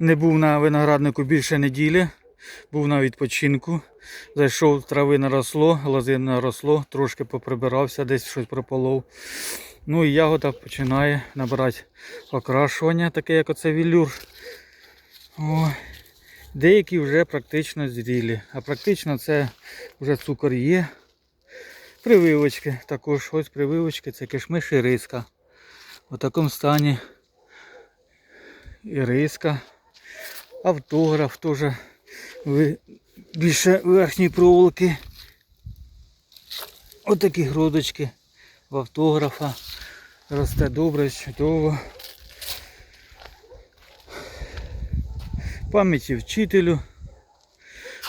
Не був на винограднику більше неділі, був на відпочинку. Зайшов, трави наросло, лози наросло, трошки поприбирався, десь щось прополов. Ну і ягода починає набирати окрашування, таке як оце вілюр. О, деякі вже практично зрілі, а практично це вже цукор є. Прививочки, також ось прививочки, це кишмиш і риска. У такому стані і риска. Автограф теж більше верхньої проволоки. Отакі грудочки в автографа. Росте добре, чудово. Пам'яті вчителю.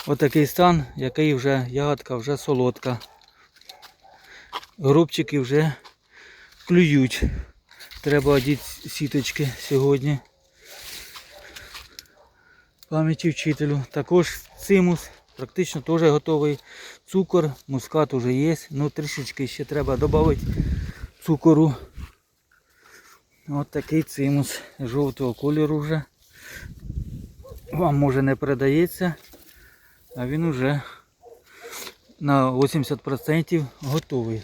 Отакий стан, який вже ягодка вже солодка. Горобчики вже клюють. Треба одіти сіточки сьогодні. Пам'яті вчителю. Також цимус практично теж готовий. Цукор, мускат уже є. Ну трішечки ще треба додати цукору. От такий цимус жовтого кольору вже. Вам може не передається, а він уже на 80% готовий.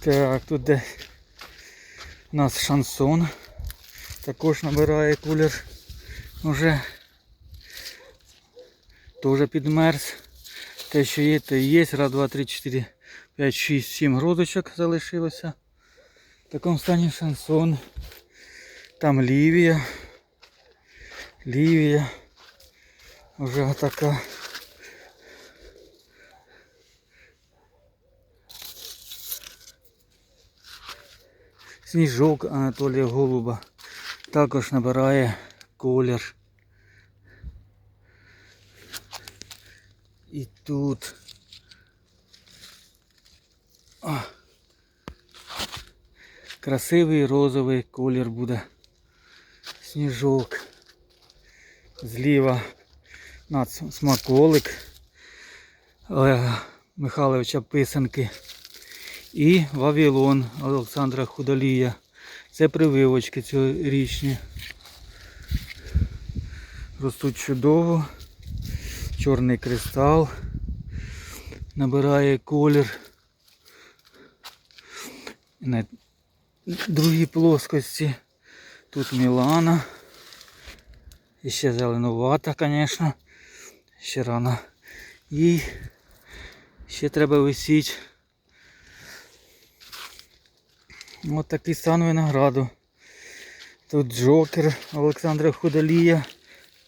Так, тут де у нас шансон. Також набирає кулер. Уже теж підмерз. Те, що є, і є. Раз, два, три, чотири, п'ять, шість, сім грудочок залишилося. В такому стані шансон. Там Лівія. Лівія. Вже така. Сніжок Анатолія Голуба також набирає колір. І тут. О. Красивий розовий колір буде. Сніжок. Зліва над смаколик Олега Михайловича Писанки. І Вавилон Олександра Худолія. Це прививочки цьогорічні. Ростуть чудово. Чорний кристал. Набирає колір. На другій плоскості. Тут Мілана. І ще зеленувата, звісно. Ще рано. І ще треба висіти. Ось такий стан винограду. Тут джокер Олександра Худолія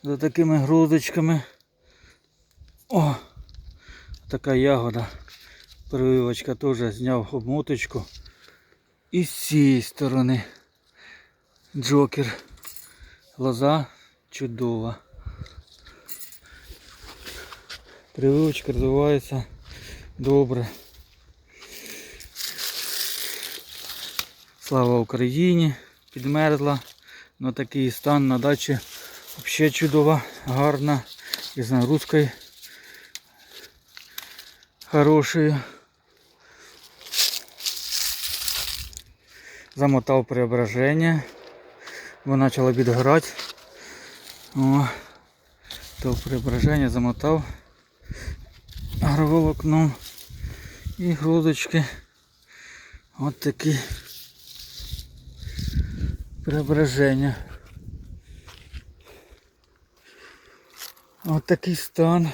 за такими грудочками. О! Така ягода. Прививочка теж зняв обмоточку. І з цієї сторони джокер. Лоза чудова. Прививочка розвивається добре. Слава Україні! Підмерзла. Ну такий стан на дачі взагалі чудова, гарна. І з нагрузкою хорошою. Замотав преображення. Бо почало відгорати. О, то преображення замотав агроволокном і грудочки. От такі преображення. От такий стан.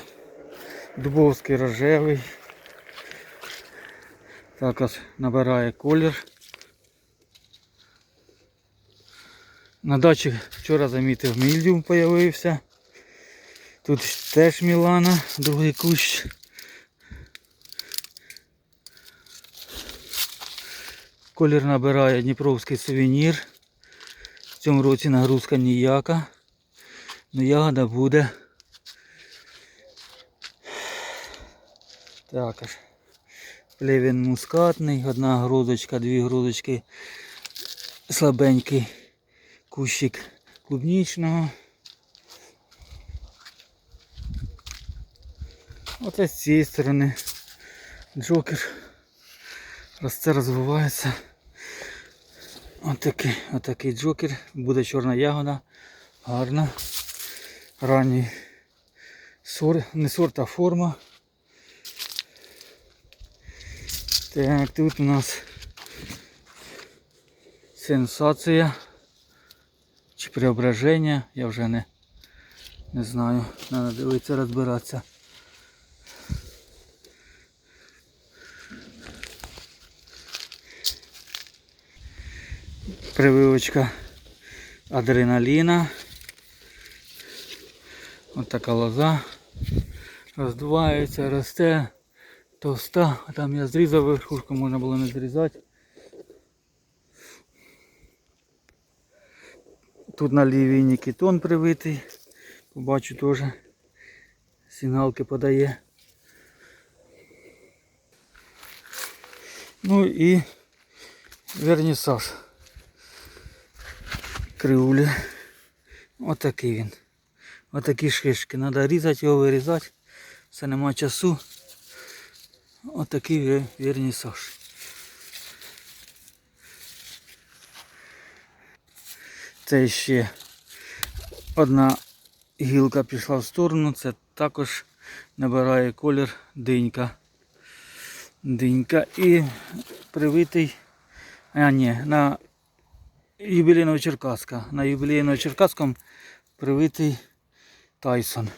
Дубовський рожевий. Також набирає колір. На дачі вчора замітив мільдіум появився. Тут теж Мілана, другий кущ. Колір набирає Дніпровський сувенір. В цьому році нагрузка ніяка. Ну ягода буде. Також. Плевін мускатний, одна грудочка, дві грудочки, слабенький кущик клубнічного. Оце з цієї сторони джокер росте, розвивається. Отакий, отакий джокер. Буде чорна ягода. Гарна. Ранній сорт, не сорт, а форма. Так, тут у нас сенсація. Чи преображення, я вже не, не знаю. Треба дивитися, розбиратися. Прививочка адреналіна. Ось така лоза. Роздувається, росте, товста. Там я зрізав верхушку, можна було не зрізати. Тут на лівій Нікітон привитий. Побачу теж. Сигналки подає. Ну і вернісаж. Кривулі. Отакий він. Отакі шишки. Треба різати його, вирізати. Все нема часу. Отакий ве- вернісаж. Це ще одна гілка пішла в сторону. Це також набирає колір динька. Динька і привитий. А ні, на юбілейного Черкаска. На юбілейного Черкаском привитий Тайсон.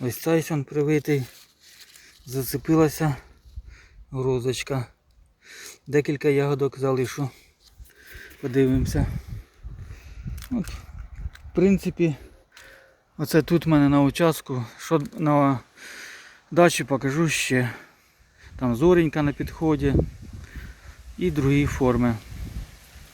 Ось Тайсон привитий. Зацепилася грозочка. Декілька ягодок залишу. Подивимося. От, в принципі, оце тут в мене на участку. Що на дачі покажу ще. Там зоренька на підході і другі форми.